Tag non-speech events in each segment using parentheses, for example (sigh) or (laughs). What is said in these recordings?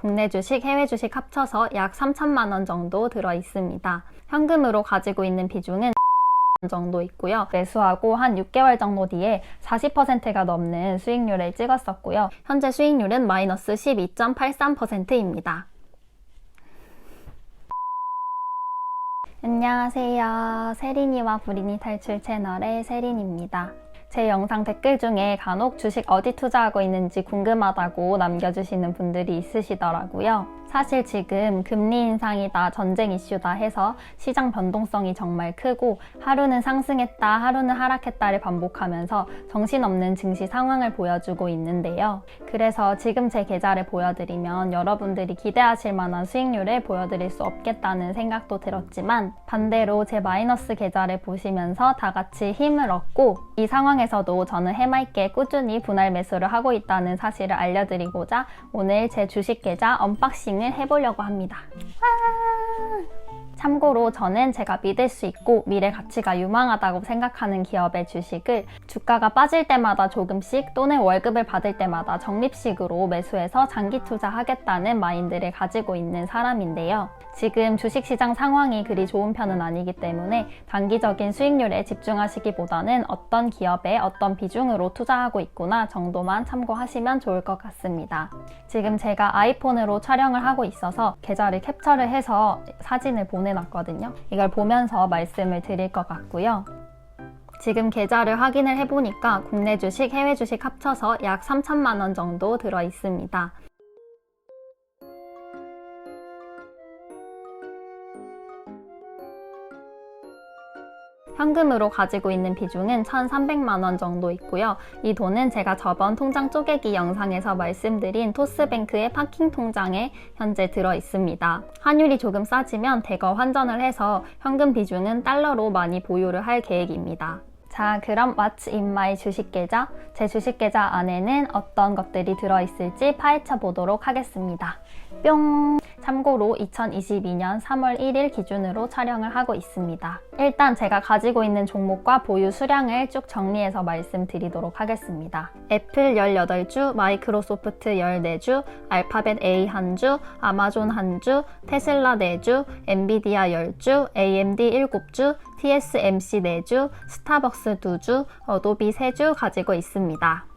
국내 주식, 해외 주식 합쳐서 약 3천만 원 정도 들어 있습니다. 현금으로 가지고 있는 비중은 (laughs) 정도 있고요. 매수하고 한 6개월 정도 뒤에 40%가 넘는 수익률을 찍었었고요. 현재 수익률은 마이너스 12.83%입니다. 안녕하세요. 세린이와 부린이 탈출 채널의 세린입니다. 제 영상 댓글 중에 간혹 주식 어디 투자하고 있는지 궁금하다고 남겨주시는 분들이 있으시더라고요. 사실 지금 금리 인상이다, 전쟁 이슈다 해서 시장 변동성이 정말 크고 하루는 상승했다, 하루는 하락했다를 반복하면서 정신없는 증시 상황을 보여주고 있는데요. 그래서 지금 제 계좌를 보여드리면 여러분들이 기대하실 만한 수익률을 보여드릴 수 없겠다는 생각도 들었지만 반대로 제 마이너스 계좌를 보시면서 다 같이 힘을 얻고 이 상황에서도 저는 해맑게 꾸준히 분할 매수를 하고 있다는 사실을 알려드리고자 오늘 제 주식 계좌 언박싱 을 해보려고 합니다. 와! 참고로 저는 제가 믿을 수 있고 미래 가치가 유망하다고 생각하는 기업의 주식을 주가가 빠질 때마다 조금씩 또는 월급을 받을 때마다 적립식으로 매수해서 장기 투자하겠다는 마인드를 가지고 있는 사람인데요. 지금 주식시장 상황이 그리 좋은 편은 아니기 때문에 단기적인 수익률에 집중하시기보다는 어떤 기업에 어떤 비중으로 투자하고 있구나 정도만 참고하시면 좋을 것 같습니다. 지금 제가 아이폰으로 촬영을 하고 있어서 계좌를 캡처를 해서 사진을 보내 놨거든요. 이걸 보면서 말씀을 드릴 것 같고요. 지금 계좌를 확인을 해보니까 국내 주식, 해외 주식 합쳐서 약 3천만 원 정도 들어 있습니다. 현금으로 가지고 있는 비중은 1,300만 원 정도 있고요. 이 돈은 제가 저번 통장 쪼개기 영상에서 말씀드린 토스뱅크의 파킹 통장에 현재 들어 있습니다. 환율이 조금 싸지면 대거 환전을 해서 현금 비중은 달러로 많이 보유를 할 계획입니다. 자, 그럼 What's in my 주식 계좌? 제 주식 계좌 안에는 어떤 것들이 들어있을지 파헤쳐 보도록 하겠습니다. 뿅! 참고로 2022년 3월 1일 기준으로 촬영을 하고 있습니다. 일단 제가 가지고 있는 종목과 보유 수량을 쭉 정리해서 말씀드리도록 하겠습니다. 애플 18주, 마이크로소프트 14주, 알파벳 A 1주, 아마존 1주, 테슬라 4주, 엔비디아 10주, AMD 7주, TSMC 4주, 스타벅스 2주, 어도비 3주 가지고 있습니다.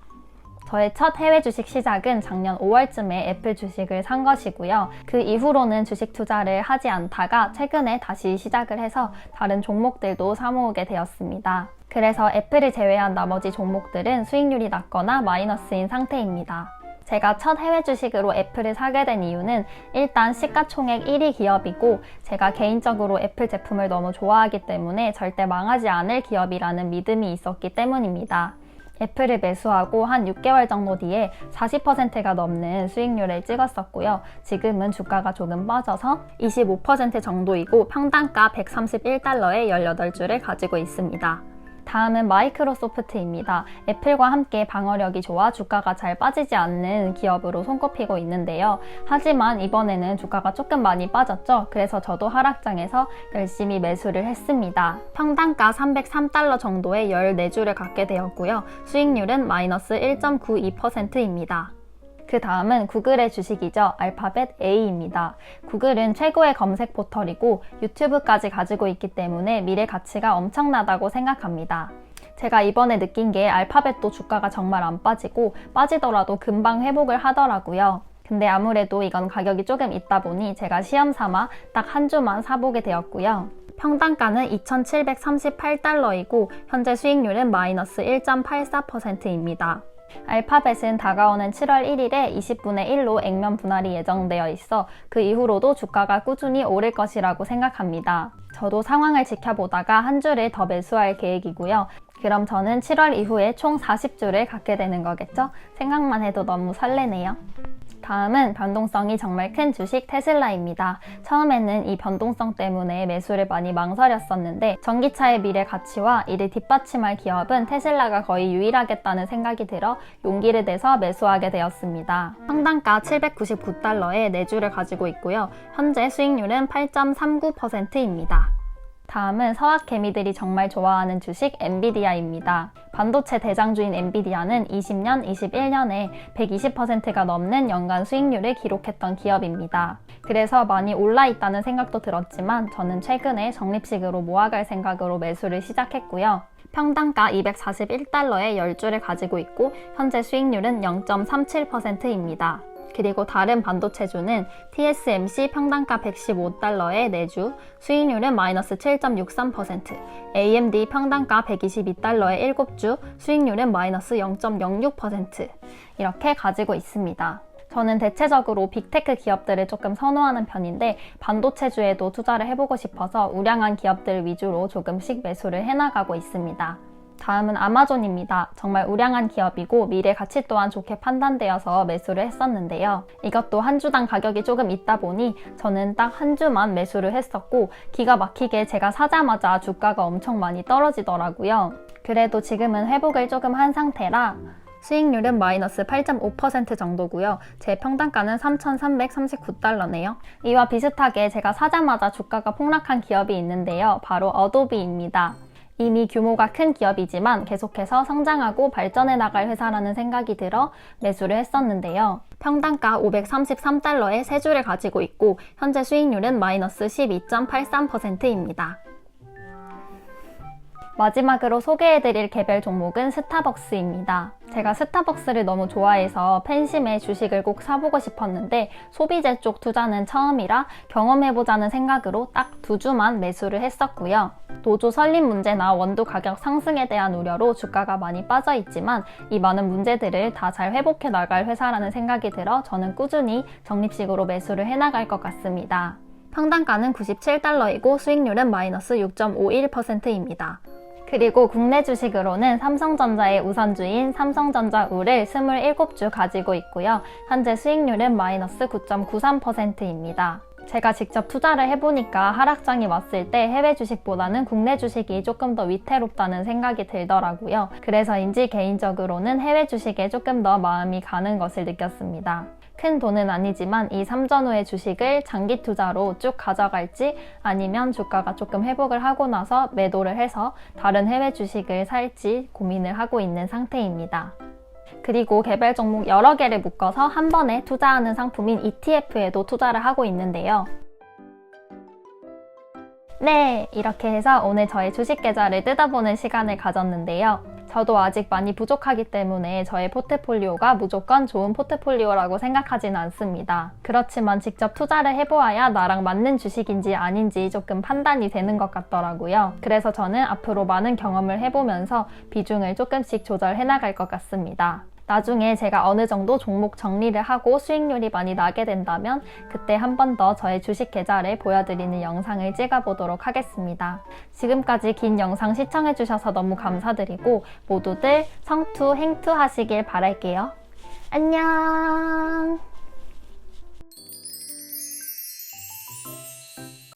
저의 첫 해외 주식 시작은 작년 5월쯤에 애플 주식을 산 것이고요. 그 이후로는 주식 투자를 하지 않다가 최근에 다시 시작을 해서 다른 종목들도 사모으게 되었습니다. 그래서 애플을 제외한 나머지 종목들은 수익률이 낮거나 마이너스인 상태입니다. 제가 첫 해외 주식으로 애플을 사게 된 이유는 일단 시가총액 1위 기업이고 제가 개인적으로 애플 제품을 너무 좋아하기 때문에 절대 망하지 않을 기업이라는 믿음이 있었기 때문입니다. 애플을 매수하고 한 6개월 정도 뒤에 40%가 넘는 수익률을 찍었었고요. 지금은 주가가 조금 빠져서 25% 정도이고 평단가 131달러에 18주를 가지고 있습니다. 다음은 마이크로소프트입니다. 애플과 함께 방어력이 좋아 주가가 잘 빠지지 않는 기업으로 손꼽히고 있는데요. 하지만 이번에는 주가가 조금 많이 빠졌죠. 그래서 저도 하락장에서 열심히 매수를 했습니다. 평단가 303달러 정도의 14주를 갖게 되었고요. 수익률은 마이너스 1.92%입니다. 그 다음은 구글의 주식이죠. 알파벳 A입니다. 구글은 최고의 검색 포털이고 유튜브까지 가지고 있기 때문에 미래 가치가 엄청나다고 생각합니다. 제가 이번에 느낀 게 알파벳도 주가가 정말 안 빠지고 빠지더라도 금방 회복을 하더라고요. 근데 아무래도 이건 가격이 조금 있다 보니 제가 시험 삼아 딱 한 주만 사보게 되었고요. 평단가는 2,738달러이고 현재 수익률은 마이너스 1.84%입니다. 알파벳은 다가오는 7월 1일에 20분의 1로 액면 분할이 예정되어 있어 그 이후로도 주가가 꾸준히 오를 것이라고 생각합니다. 저도 상황을 지켜보다가 한 주를 더 매수할 계획이고요. 그럼 저는 7월 이후에 총 40주를 갖게 되는 거겠죠? 생각만 해도 너무 설레네요. 다음은 변동성이 정말 큰 주식 테슬라입니다. 처음에는 이 변동성 때문에 매수를 많이 망설였었는데 전기차의 미래 가치와 이를 뒷받침할 기업은 테슬라가 거의 유일하겠다는 생각이 들어 용기를 내서 매수하게 되었습니다. 상단가 799달러에 4주를 가지고 있고요. 현재 수익률은 8.39%입니다. 다음은 서학 개미들이 정말 좋아하는 주식 엔비디아입니다. 반도체 대장주인 엔비디아는 20년, 21년에 120%가 넘는 연간 수익률을 기록했던 기업입니다. 그래서 많이 올라 있다는 생각도 들었지만 저는 최근에 적립식으로 모아갈 생각으로 매수를 시작했고요. 평당가 241달러의 10주를 가지고 있고 현재 수익률은 0.37%입니다. 그리고 다른 반도체주는 TSMC 평당가 115달러의 4주, 수익률은 마이너스 7.63%, AMD 평당가 122달러의 7주, 수익률은 마이너스 0.06% 이렇게 가지고 있습니다. 저는 대체적으로 빅테크 기업들을 조금 선호하는 편인데 반도체주에도 투자를 해보고 싶어서 우량한 기업들 위주로 조금씩 매수를 해나가고 있습니다. 다음은 아마존입니다. 정말 우량한 기업이고 미래 가치 또한 좋게 판단되어서 매수를 했었는데요. 이것도 한 주당 가격이 조금 있다 보니 저는 딱 한 주만 매수를 했었고 기가 막히게 제가 사자마자 주가가 엄청 많이 떨어지더라고요. 그래도 지금은 회복을 조금 한 상태라 수익률은 마이너스 8.5% 정도고요. 제 평단가는 3,339달러네요. 이와 비슷하게 제가 사자마자 주가가 폭락한 기업이 있는데요. 바로 어도비입니다. 이미 규모가 큰 기업이지만 계속해서 성장하고 발전해 나갈 회사라는 생각이 들어 매수를 했었는데요. 평단가 533달러의 세 주를 가지고 있고 현재 수익률은 마이너스 12.83%입니다. 마지막으로 소개해드릴 개별 종목은 스타벅스입니다. 제가 스타벅스를 너무 좋아해서 팬심에 주식을 꼭 사보고 싶었는데 소비재 쪽 투자는 처음이라 경험해보자는 생각으로 딱 두 주만 매수를 했었고요. 노조 설립 문제나 원두 가격 상승에 대한 우려로 주가가 많이 빠져 있지만 이 많은 문제들을 다 잘 회복해 나갈 회사라는 생각이 들어 저는 꾸준히 적립식으로 매수를 해나갈 것 같습니다. 평단가는 97달러이고 수익률은 마이너스 6.51%입니다. 그리고 국내 주식으로는 삼성전자의 우선주인 삼성전자우를 27주 가지고 있고요. 현재 수익률은 마이너스 9.93%입니다. 제가 직접 투자를 해보니까 하락장이 왔을 때 해외 주식보다는 국내 주식이 조금 더 위태롭다는 생각이 들더라고요. 그래서인지 개인적으로는 해외 주식에 조금 더 마음이 가는 것을 느꼈습니다. 큰 돈은 아니지만 이 삼전후의 주식을 장기 투자로 쭉 가져갈지 아니면 주가가 조금 회복을 하고 나서 매도를 해서 다른 해외 주식을 살지 고민을 하고 있는 상태입니다. 그리고 개별 종목 여러 개를 묶어서 한 번에 투자하는 상품인 ETF에도 투자를 하고 있는데요. 네, 이렇게 해서 오늘 저의 주식 계좌를 뜯어보는 시간을 가졌는데요. 저도 아직 많이 부족하기 때문에 저의 포트폴리오가 무조건 좋은 포트폴리오라고 생각하지는 않습니다. 그렇지만 직접 투자를 해보아야 나랑 맞는 주식인지 아닌지 조금 판단이 되는 것 같더라고요. 그래서 저는 앞으로 많은 경험을 해보면서 비중을 조금씩 조절해 나갈 것 같습니다. 나중에 제가 어느 정도 종목 정리를 하고 수익률이 많이 나게 된다면 그때 한 번 더 저의 주식 계좌를 보여드리는 영상을 찍어보도록 하겠습니다. 지금까지 긴 영상 시청해주셔서 너무 감사드리고 모두들 성투, 행투 하시길 바랄게요. 안녕!